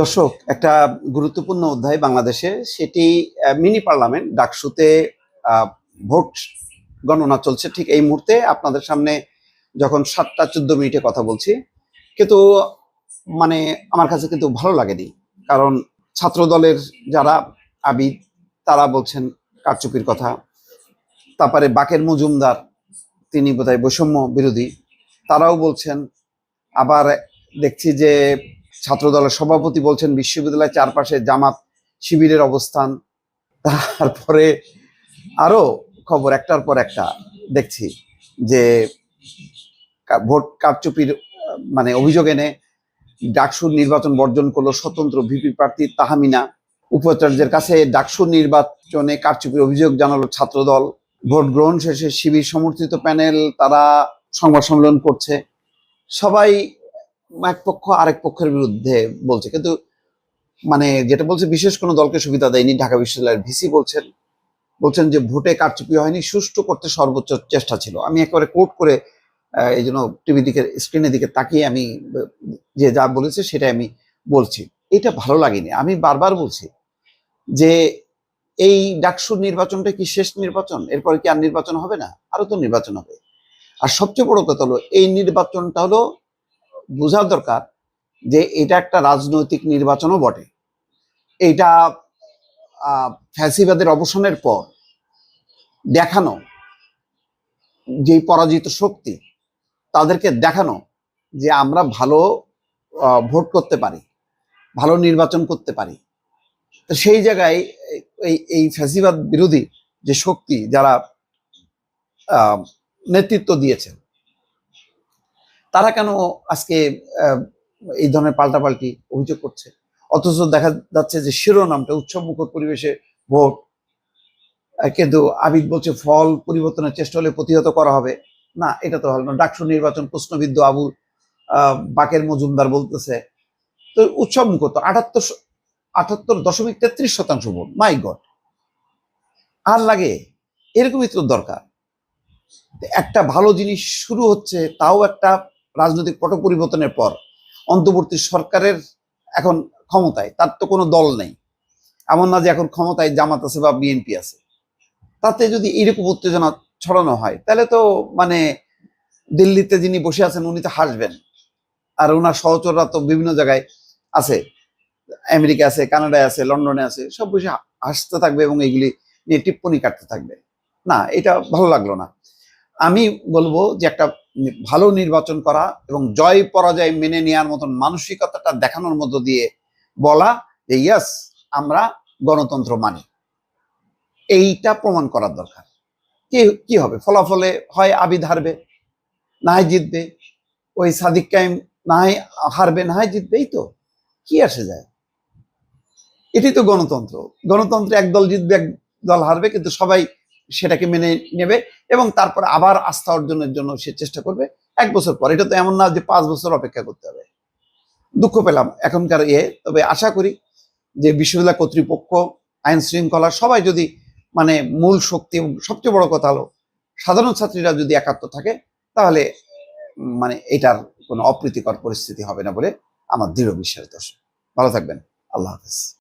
দর্শক, একটা গুরুত্বপূর্ণ অধ্যায় বাংলাদেশে, সেটি মিনি পার্লামেন্ট, ডাকসুতে ভোট গণনা চলছে ঠিক এই মুহূর্তে। আপনাদের সামনে যখন সাতটা চোদ্দ মিনিটে কথা বলছি, কিন্তু মানে আমার কাছে কিন্তু ভালো লাগেনি। কারণ ছাত্র দলের যারা আবিদ, তারা বলছেন কারচুপির কথা। তারপরে বাকের মজুমদার, তিনি বোধহয় বৈষম্য বিরোধী, তারাও বলছেন, আবার দেখছি যে ছাত্র দলের সভাপতি বলছেন, বিশ্ববিদ্যালয়ের চারপাশে জামাত শিবিরের অবস্থান। তারপরে আরও খবর, একটার পর একটা দেখছি যে ভোট কারচুপির মানে অভিযোগ এনে ডাকসুর নির্বাচন বর্জন করল স্বতন্ত্র ভিপি প্রার্থী তাহামিনা। উপাচার্যের কাছে ডাকসুর নির্বাচনে কারচুপির অভিযোগ জানালো ছাত্রদল। ভোট গ্রহণ শেষে শিবির সমর্থিত প্যানেল তারা সংবাদ সম্মেলন করছে। সবাই এক পক্ষ আরেক পক্ষের বিরুদ্ধে বলছে। কিন্তু মানে যেটা বলছে, বিশেষ কোনো দলকে সুবিধা দেয়নি। ঢাকা বিশ্ববিদ্যালয়ের ভিসি বলছেন বলছেন যে ভোটে কারচুপি হয়নি, সুষ্ঠু করতে সর্বোচ্চ চেষ্টা ছিল। আমি একেবারে কোট করে এই জন্য টিভি দিকে স্ক্রিনের দিকে তাকিয়ে আমি, যে যা বলেছে সেটাই আমি বলছি। এটা ভালো লাগেনি। আমি বারবার বলছি যে এই ডাকসুর নির্বাচনটা কি শেষ নির্বাচন? এরপরে কি আর নির্বাচন হবে না? আরও তো নির্বাচন হবে। আর সবচেয়ে বড় কথা হলো, এই নির্বাচনটা হলো বোঝা দরকার যে এটা একটা রাজনৈতিক নির্বাচনও বটে। আহ, ফ্যাসিবাদের অবসানের পর দেখানো যে পরাজিত শক্তি তাদেরকে দেখানো যে আমরা ভালো ভোট করতে পারি ভালো নির্বাচন করতে পারি। তো সেই জায়গায় এই এই ফ্যাসিবাদ বিরোধী যে শক্তি যারা নেতৃত্ব দিয়েছেন তারা কেন আজকে এই ধরনের পাল্টাপাল্টি অভিযোগ করছে? অথচ দেখা যাচ্ছে যে শিরোনামটা উৎসব মুখর পরিবেশে ভোট কিন্তু আবিদ বলছে ফল পরিবর্তনের চেষ্টা হলে প্রতিহত করা হবে। না এটা তো হলো না। ডাকসু নির্বাচন প্রশ্নবিদ্ধ আবু আহ, বাকের মজুমদার বলতেছে। তো উৎসব মুখর তো আটাত্তর আটাত্তর দশমিক তেত্রিশ শতাংশ ভোট। মাই গড! আর লাগে এরকমই তো দরকার। একটা ভালো জিনিস শুরু হচ্ছে তাও একটা রাজনৈতিক পট পরিবর্তনের পর অন্তর্বর্তী সরকারের এখন ক্ষমতায়, তার তো কোনো দল নেই। এমন না যে এখন ক্ষমতায় জামাত আছে বা বিএনপি আছে। তাতে যদি এইরকম উত্তেজনা ছড়ানো হয়, তাহলে তো মানে দিল্লিতে যিনি বসে আছেন, উনি তো হাসবেন। আর ওনার সহচররা তো বিভিন্ন জায়গায় আছে। আমেরিকা আছে, কানাডায় আছে, লন্ডনে আছে, সব বসে হাসতে থাকবে এবং এইগুলি নিয়ে টিপ্পনি কাটতে থাকবে। না, এটা ভালো লাগল না। আমি বলব যে একটা ভালো নির্বাচন করা এবং জয় পরাজয় মেনে নেওয়ার মতন মানসিকতাটা দেখানোর মধ্য দিয়ে বলা যে, ইয়াস, আমরা গণতন্ত্র মানি। এইটা প্রমাণ করার দরকার। কি কি হবে? ফলাফলে হয় আবিদ হারবে না হয় জিতবে। ওই সাদিক কাইম না হারবে না হয় জিতবে, এই তো। কি আসে যায়? এটাই তো গণতন্ত্র। গণতন্ত্রে একদল জিতবে এক দল হারবে, কিন্তু সবাই সেটাকে মেনে নেবে এবং তারপর আবার আস্থা অর্জনের জন্য সে চেষ্টা করবে। এক বছর পর, এটা তো এমন না যে পাঁচ বছর অপেক্ষা করতে হবে। দুঃখ পেলাম এখনকার ইয়ে তবে আশা করি যে বিশ্ববিদ্যালয় কর্তৃপক্ষ, আইন শৃঙ্খলা সবাই যদি মানে মূল শক্তি, সবচেয়ে বড় কথা হলো সাধারণ ছাত্রীরা যদি একাত্ম থাকে, তাহলে মানে এটার কোনো অপ্রীতিকর পরিস্থিতি হবে না বলে আমার দৃঢ় বিশ্বাস। দর্শক ভালো থাকবেন। আল্লাহ হাফেজ।